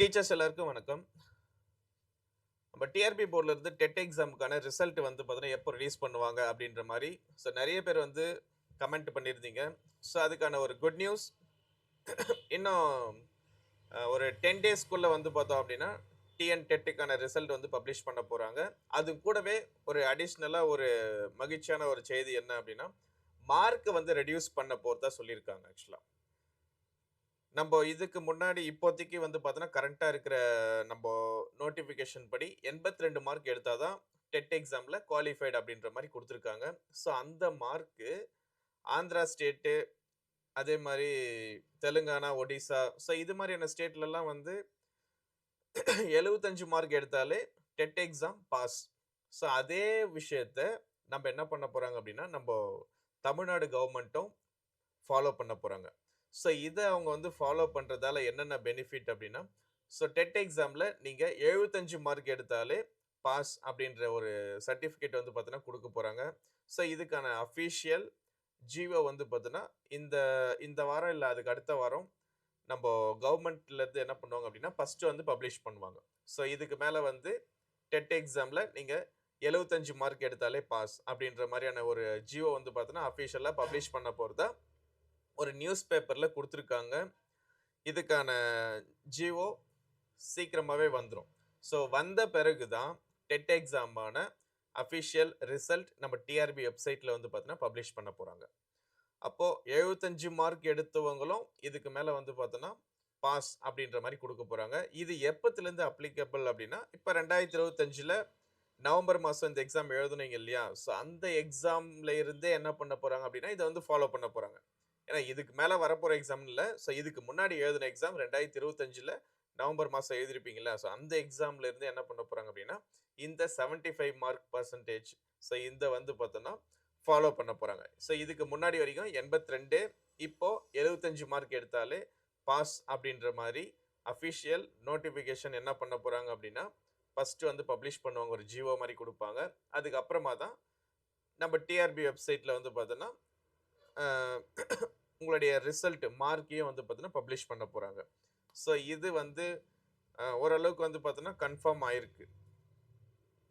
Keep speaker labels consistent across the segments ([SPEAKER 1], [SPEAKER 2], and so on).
[SPEAKER 1] Teachers எல்லாருக்கும் வணக்கம். நம்ம டிஆர்பி போர்ட்லேருந்து டெட் எக்ஸாமுக்கான ரிசல்ட் வந்து பார்த்தீங்கன்னா, எப்போ ரிலீஸ் பண்ணுவாங்க அப்படின்ற மாதிரி ஸோ நிறைய பேர் வந்து கமெண்ட் பண்ணியிருந்தீங்க. ஸோ அதுக்கான ஒரு குட் நியூஸ் இன்னும் ஒரு டென் டேஸ்க்குள்ளே வந்து பார்த்தோம் அப்படின்னா, டிஎன் டெட்டுக்கான ரிசல்ட் வந்து பப்ளிஷ் பண்ண போகிறாங்க அது கூடவே ஒரு அடிஷ்னலாக ஒரு மகிழ்ச்சியான ஒரு செய்தி என்ன அப்படின்னா, மார்க் வந்து ரெடியூஸ் பண்ண போகிறதா சொல்லியிருக்காங்க ஆக்சுவலாக நம்ம இதுக்கு முன்னாடி இப்போதைக்கு வந்து பார்த்தோன்னா, கரண்ட்டாக இருக்கிற நம்ம நோட்டிஃபிகேஷன் படி 82 மார்க் எடுத்தால் தான் டெட் எக்ஸாமில் குவாலிஃபைடு அப்படின்ற மாதிரி கொடுத்துருக்காங்க ஸோ அந்த மார்க்கு ஆந்திரா ஸ்டேட்டு, அதே மாதிரி தெலுங்கானா, ஒடிசா ஸோ இது மாதிரியான ஸ்டேட்லலாம் வந்து 75 மார்க் எடுத்தாலே டெட் எக்ஸாம் பாஸ். ஸோ அதே விஷயத்த நம்ம என்ன பண்ண போகிறாங்க அப்படின்னா, நம்ம தமிழ்நாடு கவர்மெண்ட்டும் ஃபாலோ பண்ண போகிறாங்க ஸோ இதை அவங்க வந்து ஃபாலோ பண்ணுறதால என்னென்ன பெனிஃபிட் அப்படின்னா, ஸோ டெட் எக்ஸாமில் நீங்கள் எழுபத்தஞ்சு மார்க் எடுத்தாலே பாஸ் அப்படின்ற ஒரு சர்டிஃபிகேட் வந்து பார்த்தீங்கன்னா கொடுக்க போகிறாங்க ஸோ இதுக்கான அஃபிஷியல் ஜிஓ வந்து பார்த்தீங்கன்னா, இந்த இந்த வாரம் இல்லை அதுக்கு அடுத்த வாரம் நம்ம கவர்மெண்ட்லேருந்து என்ன பண்ணுவாங்க அப்படின்னா, ஃபஸ்ட்டு வந்து பப்ளிஷ் பண்ணுவாங்க. ஸோ இதுக்கு மேலே வந்து டெட் எக்ஸாமில் நீங்கள் எழுபத்தஞ்சு மார்க் எடுத்தாலே பாஸ் அப்படின்ற மாதிரியான ஒரு ஜிஓ வந்து பார்த்தீங்கன்னா, அஃபிஷியலாக பப்ளிஷ் பண்ண போகிறதா ஒரு நியூஸ் பேப்பரில் கொடுத்துருக்காங்க. இதுக்கான ஜிஓ சீக்கிரமாகவே வந்துடும் ஸோ வந்த பிறகு தான் டெட் எக்ஸாமான அஃபிஷியல் ரிசல்ட் நம்ம டிஆர்பி வெப்சைட்டில் வந்து பார்த்தீங்கன்னா, பப்ளிஷ் பண்ண போகிறாங்க அப்போது எழுபத்தஞ்சு மார்க் எடுத்தவங்களும் இதுக்கு மேலே வந்து பார்த்தோன்னா, பாஸ் அப்படின்ற மாதிரி கொடுக்க போகிறாங்க இது எப்பத்துலேருந்து அப்ளிகபிள் அப்படின்னா, இப்போ ரெண்டாயிரத்தி இருபத்தஞ்சில் நவம்பர் மாதம் இந்த எக்ஸாம் எழுதுனீங்க இல்லையா? ஸோ அந்த எக்ஸாமில் இருந்தே என்ன பண்ண போகிறாங்க அப்படின்னா, இதை வந்து ஃபாலோ பண்ண போகிறாங்க ஏன்னா இதுக்கு மேலே வரப்போகிற எக்ஸாம் இல்லை ஸோ இதுக்கு முன்னாடி எழுதின எக்ஸாம் 2025ல நவம்பர் மாதம் எழுதியிருப்பீங்களா ஸோ அந்த எக்ஸாம்லேருந்து என்ன பண்ண போகிறாங்க அப்படின்னா, இந்த 75 மார்க் பர்சன்டேஜ் ஸோ இந்த வந்து பார்த்தோன்னா, ஃபாலோ பண்ண போகிறாங்க ஸோ இதுக்கு முன்னாடி வரைக்கும் எண்பத்தி ரெண்டு இப்போது எழுபத்தஞ்சு மார்க் எடுத்தாலே பாஸ் அப்படின்ற மாதிரி அஃபிஷியல் நோட்டிஃபிகேஷன் என்ன பண்ண போகிறாங்க அப்படின்னா, ஃபஸ்ட்டு வந்து பப்ளிஷ் பண்ணுவாங்க. ஒரு ஜியோ மாதிரி கொடுப்பாங்க அதுக்கப்புறமா தான் நம்ம டிஆர்பி வெப்சைட்டில் வந்து பார்த்தோன்னா, உங்களுடைய ரிசல்ட் மார்க்கையும் வந்து பார்த்தீங்கன்னா, பப்ளிஷ் பண்ண போகிறாங்க ஸோ இது வந்து ஓரளவுக்கு வந்து பார்த்தோன்னா, கன்ஃபார்ம் ஆயிருக்கு.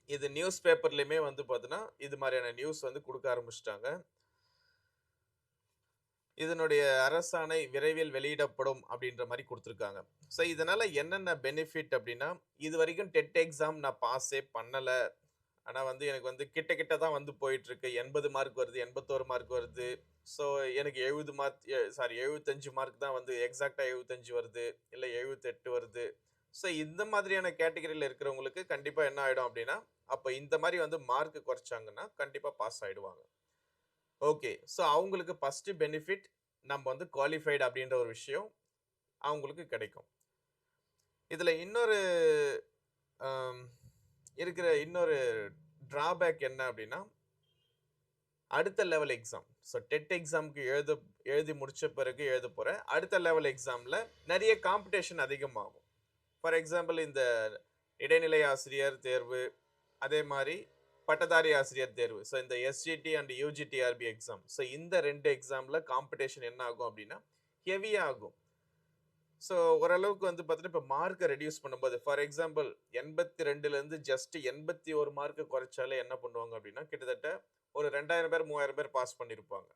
[SPEAKER 1] இது நியூஸ் பேப்பர்லேயுமே வந்து பார்த்தோன்னா, இது மாதிரியான நியூஸ் வந்து கொடுக்க ஆரம்பிச்சுட்டாங்க. இதனுடைய அரசாணை விரைவில் வெளியிடப்படும் அப்படின்ற மாதிரி கொடுத்துருக்காங்க ஸோ இதனால் என்னென்ன பெனிஃபிட் அப்படின்னா, இது வரைக்கும் டெட் எக்ஸாம் நான் பாஸே பண்ணலை ஆனால் வந்து எனக்கு வந்து கிட்ட கிட்ட தான் வந்து போயிட்டுருக்கு. 80 மார்க் வருது, 81 மார்க் வருது. ஸோ எனக்கு 70 மார்க் சாரி 75 மார்க் தான் வந்து எக்ஸாக்டாக எழுபத்தஞ்சு வருது. இல்லை எழுபத்தெட்டு வருது. ஸோ இந்த மாதிரியான கேட்டகரியில் இருக்கிறவங்களுக்கு கண்டிப்பாக என்ன ஆகிடும் அப்படின்னா, அப்போ இந்த மாதிரி வந்து மார்க் குறைச்சாங்கன்னா, கண்டிப்பாக பாஸ் ஆகிடுவாங்க ஓகே. ஸோ அவங்களுக்கு ஃபஸ்ட்டு பெனிஃபிட் நம்ம வந்து குவாலிஃபைடு அப்படின்ற ஒரு விஷயம் அவங்களுக்கு கிடைக்கும். இதில் இன்னொரு இருக்கிற இன்னொரு ட்ராபேக் என்ன அப்படின்னா, அடுத்த லெவல் எக்ஸாம். ஸோ டெட் எக்ஸாம்க்கு எழுத எழுதி முடித்த பிறகு எழுத போகிற அடுத்த லெவல் எக்ஸாமில் நிறைய காம்படிஷன் அதிகமாகும். ஃபார் எக்ஸாம்பிள் இந்த இடைநிலை ஆசிரியர் தேர்வு, அதே மாதிரி பட்டதாரி ஆசிரியர் தேர்வு. ஸோ இந்த SGT and UG TRB exam. So இந்த ரெண்டு எக்ஸாமில் காம்படிஷன் என்ன ஆகும் அப்படின்னா, ஹெவியா ஆகும். ஸோ ஓரளவுக்கு வந்து பார்த்தீங்கன்னா, இப்போ மார்க்கை ரெடியூஸ் பண்ணும்போது ஃபார் எக்ஸாம்பிள் 82லருந்து ஜஸ்ட் எண்பத்தி ஒரு மார்க்கு குறைச்சாலே என்ன பண்ணுவாங்க அப்படின்னா, கிட்டத்தட்ட ஒரு 2000 பேர், 3000 பேர் பாஸ் பண்ணியிருப்பாங்க.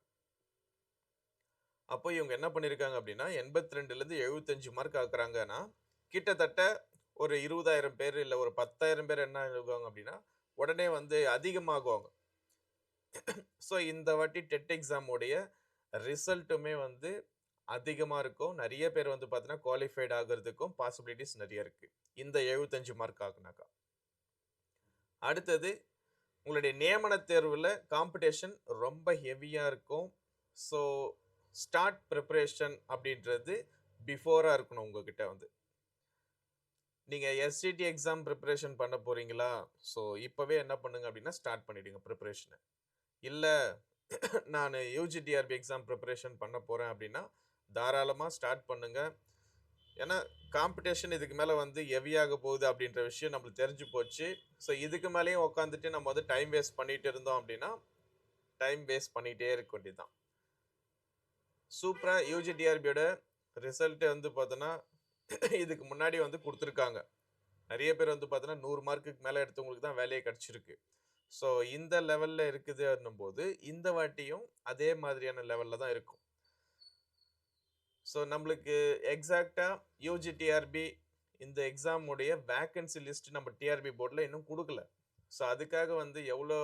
[SPEAKER 1] அப்போ இவங்க என்ன பண்ணியிருக்காங்க அப்படின்னா, 82லருந்து 75 மார்க் ஆக்குறாங்கன்னா, கிட்டத்தட்ட ஒரு 20,000 பேர் இல்லை ஒரு 10,000 பேர் என்ன இருக்காங்க அப்படின்னா, உடனே வந்து அதிகமாகுவாங்க. ஸோ இந்த வாட்டி டெட் எக்ஸாமுடைய ரிசல்ட்டுமே வந்து அதிகமாக இருக்கும். நிறைய பேர் வந்து பார்த்தீங்கன்னா, குவாலிஃபைட் ஆகுறதுக்கும் பாசிபிலிட்டிஸ் நிறைய இருக்குது இந்த 75 மார்க் ஆகுனாக்கா. அடுத்தது உங்களுடைய நியமன தேர்வில் காம்படிஷன் ரொம்ப ஹெவியாக இருக்கும். ஸோ ஸ்டார்ட் ப்ரிப்பரேஷன் அப்படின்றது பிஃபோராக இருக்கணும் உங்ககிட்ட வந்து. நீங்கள் எஸ்டிடி எக்ஸாம் ப்ரிப்பரேஷன் பண்ண போகிறீங்களா ஸோ இப்போவே என்ன பண்ணுங்க அப்படின்னா, ஸ்டார்ட் பண்ணிவிடுங்க ப்ரிப்பரேஷனை இல்லை நான் யுஜிடிஆர்பி எக்ஸாம் ப்ரிப்பரேஷன் பண்ண போகிறேன் அப்படின்னா, தாராளமாக ஸ்டார்ட் பண்ணுங்க. ஏன்னா காம்படிஷன் இதுக்கு மேலே வந்து ஹெவியாக போகுது அப்படின்ற விஷயம் நம்மளுக்கு தெரிஞ்சு போச்சு. ஸோ இதுக்கு மேலேயும் உட்காந்துட்டு நம்ம வந்து டைம் வேஸ்ட் பண்ணிகிட்டு இருந்தோம் அப்படின்னா, டைம் வேஸ்ட் பண்ணிகிட்டே இருக்க வேண்டியது தான். யூஜிடிஆர்பியோட ரிசல்ட்டு வந்து பார்த்தோன்னா, இதுக்கு முன்னாடி வந்து கொடுத்துருக்காங்க நிறைய பேர் வந்து பார்த்தோன்னா நூறு மார்க்குக்கு மேலே எடுத்தவங்களுக்கு தான் வேலையே கிடச்சிருக்கு ஸோ இந்த லெவலில் இருக்குதுன்னும் போது இந்த வாட்டியும் அதே மாதிரியான லெவலில் தான் இருக்கும். ஸோ நம்மளுக்கு எக்ஸாக்டாக யூஜி டிஆர்பி இந்த எக்ஸாமுடைய வேக்கன்சி லிஸ்ட் நம்ம டிஆர்பி போர்டில் இன்னும் கொடுக்கல ஸோ அதுக்காக வந்து எவ்வளோ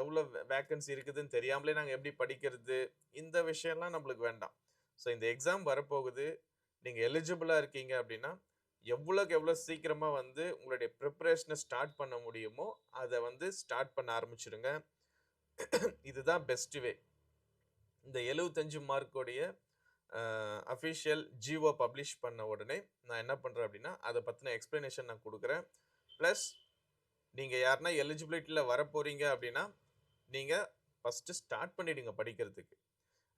[SPEAKER 1] எவ்வளோ வேக்கன்சி இருக்குதுன்னு தெரியாமலே நாங்கள் எப்படி படிக்கிறது? இந்த விஷயம்லாம் நம்மளுக்கு வேண்டாம். ஸோ இந்த எக்ஸாம் வரப்போகுது. நீங்கள் எலிஜிபிளாக இருக்கீங்க அப்படின்னா எவ்வளோக்கு எவ்வளோ சீக்கிரமாக வந்து உங்களுடைய ப்ரிப்ரேஷனை ஸ்டார்ட் பண்ண முடியுமோ, அதை வந்து ஸ்டார்ட் பண்ண ஆரம்பிச்சிடுங்க இதுதான் பெஸ்ட் வே. இந்த எழுவத்தஞ்சு மார்க்கோடைய அஃபிஷியல் ஜிஓ பப்ளிஷ் பண்ண உடனே, நான் என்ன பண்ணுறேன் அப்படின்னா அதை பற்றின எக்ஸ்ப்ளனேஷன் நான் கொடுக்குறேன் ப்ளஸ் நீங்கள் யாருன்னா எலிஜிபிலிட்டியில் வரப்போகிறீங்க அப்படின்னா நீங்கள் ஃபர்ஸ்ட்டு ஸ்டார்ட் பண்ணிவிடுங்க படிக்கிறதுக்கு.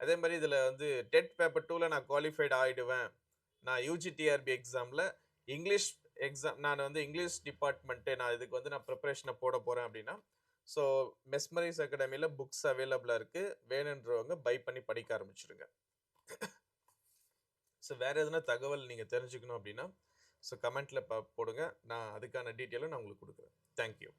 [SPEAKER 1] அதே மாதிரி இதில் வந்து டெட் பேப்பர் டூவில் நான் குவாலிஃபைட் ஆகிடுவேன் நான் யூஜிடிஆர்பி எக்ஸாமில் இங்கிலீஷ் எக்ஸாம் நான் வந்து இங்கிலீஷ் டிபார்ட்மெண்ட்டு நான் இதுக்கு வந்து நான் ப்ரிப்பரேஷனை போட போகிறேன் அப்படின்னா ஸோ மெஸ்மரைஸ் அகாடமியில் புக்ஸ் அவைலபிளாக இருக்குது வேணுன்றவங்க பை பண்ணி படிக்க ஆரம்பிச்சுருங்க. ஸோ வேறு எதுனா தகவல் நீங்கள் தெரிஞ்சுக்கணும் அப்படின்னா ஸோ கமெண்ட்டில் ப போடுங்க. நான் அதுக்கான டீட்டெயிலும் நான் உங்களுக்கு கொடுக்குறேன் தேங்க் யூ.